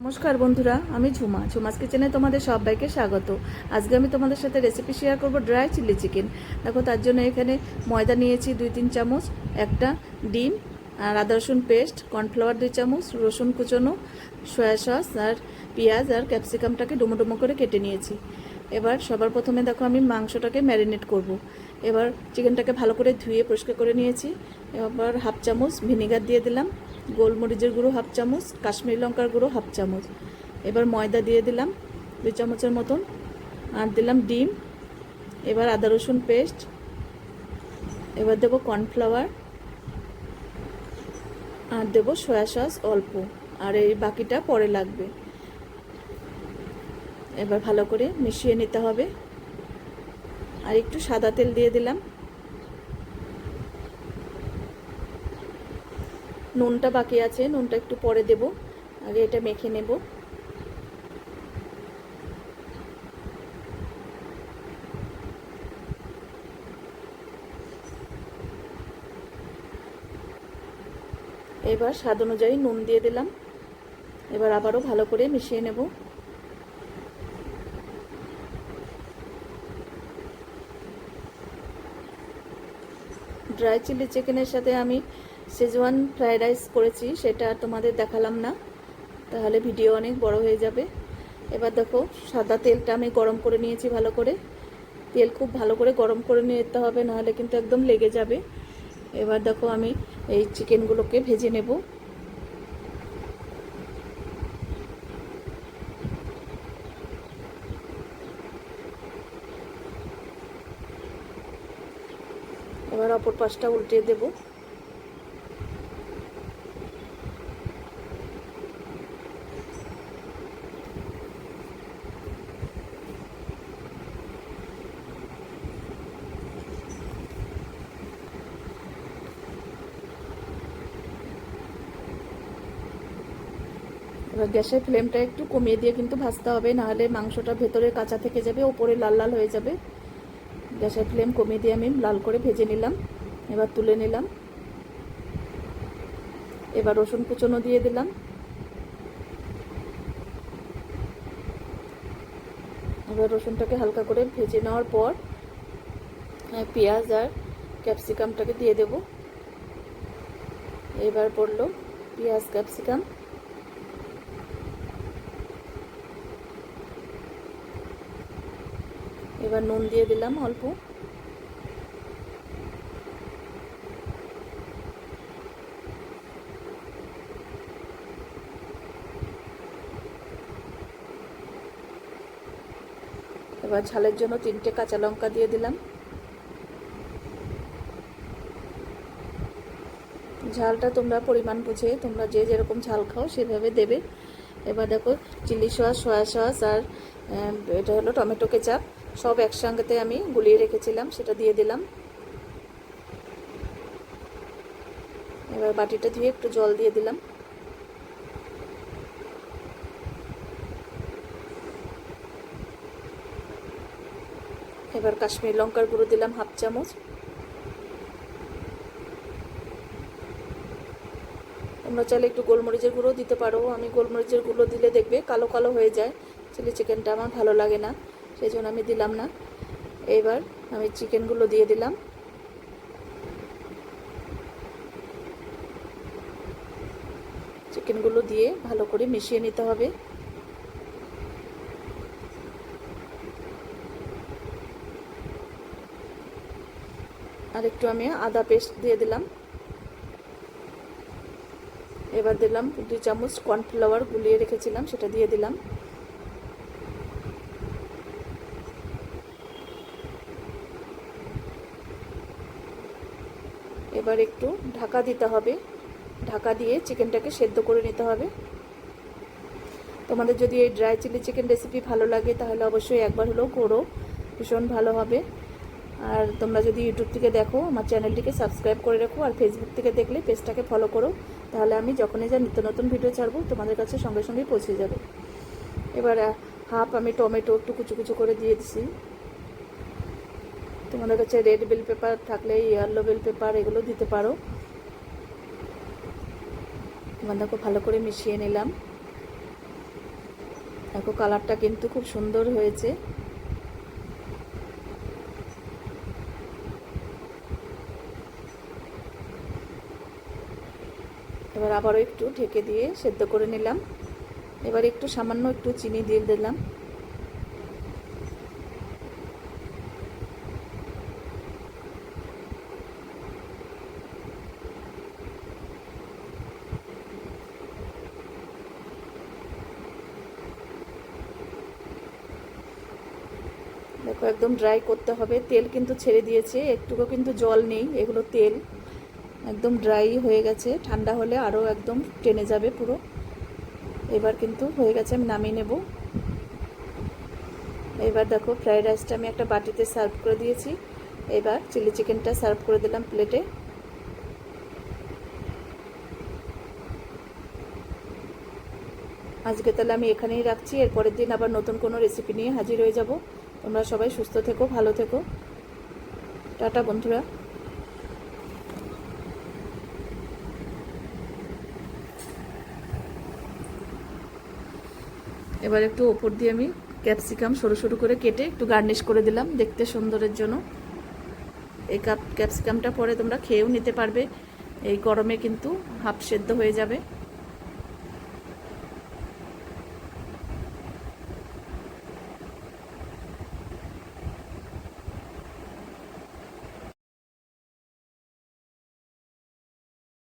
নমস্কার বন্ধুরা, আমি ঝুমা। ঝুমাস কিচেনে তোমাদের সবাইকে স্বাগত। আজকে আমি তোমাদের সাথে রেসিপি শেয়ার করব ড্রাই চিলি চিকেন দেখো, তার জন্য এখানে ময়দা নিয়েছি দুই তিন চামচ, একটা ডিম আর আদা রসুন পেস্ট কর্নফ্লাওয়ার দুই চামচ, রসুন কুচনো সয়া সস আর পেঁয়াজ আর ক্যাপসিকামটাকে ডুমো করে কেটে নিয়েছি। এবার সবার প্রথমে দেখো, আমি মাংসটাকে ম্যারিনেট করব। এবার চিকেনটাকে ভালো করে ধুয়ে পরিষ্কার করে নিয়েছি। এবার হাফ চামচ ভিনেগার দিয়ে দিলাম। গোলমরিচের গুঁড়ো হাফ চামচ, কাশ্মীরি লঙ্কার গুঁড়ো হাফ চামচ। এবার ময়দা দিয়ে দিলাম দুই চামচের মতন। আর দিলাম ডিম। এবার আদা রসুন পেস্ট। এবার দেবো কর্নফ্লাওয়ার। আর দেবো সয়া সস অল্প। আর এই বাকিটা পরে লাগবে। এবার ভালো করে মিশিয়ে নিতে হবে। আর একটু সাদা তেল দিয়ে দিলাম। নুনটা বাকি আছে, নুনটা একটু পরে দেব। আগে এটা মেখে নেব। এবার স্বাদ অনুযায়ী নুন দিয়ে দিলাম। এবার আবারও ভালো করে মিশিয়ে নেব। ড্রাই চিলি চিকেনের সাথে আমি শেজওয়ান ফ্রায়েড রাইস করেছি, সেটা তোমাদের দেখালাম না। তাহলে ভিডিও অনেক বড় হয়ে যাবে। এবার দেখো, সাদা তেলটা আমি গরম করে নিয়েছি ভালো করে। তেল খুব ভালো করে গরম করে নিতে হবে, নাহলে কিন্তু একদম লেগে যাবে। এবার দেখো আমি এই চিকেনগুলোকে ভেজে নেব। এবার অপর পাশটা উল্টে দেবো। এবার গ্যাসের ফ্লেমটা একটু কমিয়ে দিয়ে কিন্তু ভাজতে হবে, নাহলে মাংসটা ভেতরে কাঁচা থেকে যাবে, ওপরে লাল লাল হয়ে যাবে। গ্যাসের ফ্লেম কমিয়ে দিয়ে আমি লাল করে ভেজে নিলাম, এবার তুলে নিলাম। এবার রসুন কুচনো দিয়ে দিলাম। এবার রসুনটাকে হালকা করে ভেজে নেওয়ার পর পেঁয়াজ আর ক্যাপসিকামটাকে দিয়ে দেব। এবার পড়ল পেঁয়াজ, ক্যাপসিকাম। এবার নুন দিয়ে দিলাম অল্প। এবার ঝালের জন্য তিনটে কাঁচা লঙ্কা দিয়ে দিলাম। ঝালটা তোমরা পরিমাণ বুঝে তোমরা যে যেরকম ঝাল খাও সেভাবে দেবে। এবার দেখো চিলি সস, সয়া সস আর এটা হলো টমেটো কেচাপ। সব একসঙ্গেতে আমি গুলিয়ে রেখেছিলাম, সেটা দিয়ে দিলাম। এবার বাটিটা ধুয়ে একটু জল দিয়ে দিলাম। এবার কাশ্মীর লঙ্কার গুঁড়ো দিলাম হাফ চামচ। তোমরা চাইলে একটু গোলমরিচের গুঁড়ো দিতে পারো। আমি গোলমরিচের গুঁড়ো দিলে দেখবে কালো কালো হয়ে যায়। চিলি চিকেনটা আমার ভালো লাগে না। সেই জন্য আমি দিলাম না। এবার আমি চিকেনগুলো দিয়ে দিলাম। চিকেনগুলো দিয়ে ভালো করে মিশিয়ে নিতে হবে। আর একটু আমি আদা পেস্ট দিয়ে দিলাম। এবার দিলাম দুই চামচ কর্নফ্লাওয়ার গুলিয়ে রেখেছিলাম, সেটা দিয়ে দিলাম। এবার একটু ঢাকা দিতে হবে। ঢাকা দিয়ে চিকেনটাকে সেদ্ধ করে নিতে হবে। তোমাদের যদি এই ড্রাই চিলি চিকেন রেসিপি ভালো লাগে, তাহলে অবশ্যই একবার হলেও করো। ভীষণ ভালো হবে। আর তোমরা যদি ইউটিউব থেকে দেখো, আমার চ্যানেলটিকে সাবস্ক্রাইব করে রাখো আর ফেসবুক থেকে দেখলে পেজটাকে ফলো করো, তাহলে আমি যখনই যা নিত্য নতুন ভিডিও ছাড়বো, তোমাদের কাছে সঙ্গে সঙ্গে পৌঁছে যাবে। এবার হাফ আমি টমেটো একটু কুচু কুচু করে দিয়ে দিছি। তোমাদের কাছে রেড বেল পেপার থাকলে ইয়েলো বেল পেপার এগুলো দিতে পারো। বাঁধাকপি ভালো করে মিশিয়ে নিলাম। দেখো কালারটা কিন্তু খুব সুন্দর হয়েছে। এবার আবারও একটু ঢেকে দিয়ে সেদ্ধ করে নিলাম। এবার একটু সামান্য একটু চিনি দিয়ে দিলাম। একদম ড্রাই করতে হবে। তেল কিন্তু ছেড়ে দিয়েছে, একটুকু কিন্তু জল নেই, এগুলো তেল। একদম ড্রাই হয়ে গেছে, ঠান্ডা হলে আরও একদম টেনে যাবে পুরো। এবার কিন্তু হয়ে গেছে, আমি নামিয়ে নেব। এবার দেখো ফ্রাইড রাইসটা আমি একটা বাটিতে সার্ভ করে দিয়েছি। এবার চিলি চিকেনটা সার্ভ করে দিলাম প্লেটে আজকে তাহলে আমি এখানেই রাখছি, এরপরের দিন আবার নতুন কোনো রেসিপি নিয়ে হাজির হয়ে যাব। তোমরা সবাই সুস্থ থেকো, ভালো থেকো। টাটা, বন্ধুরা। এবার একটু ওপর দিয়ে আমি ক্যাপসিকাম সরু সরু করে কেটে একটু গার্নিশ করে দিলাম দেখতে সুন্দরের জন্য। এই কাপ ক্যাপসিকামটা পরে তোমরা খেয়েও নিতে পারবে। এই গরমে কিন্তু হাফ সেদ্ধ হয়ে যাবে।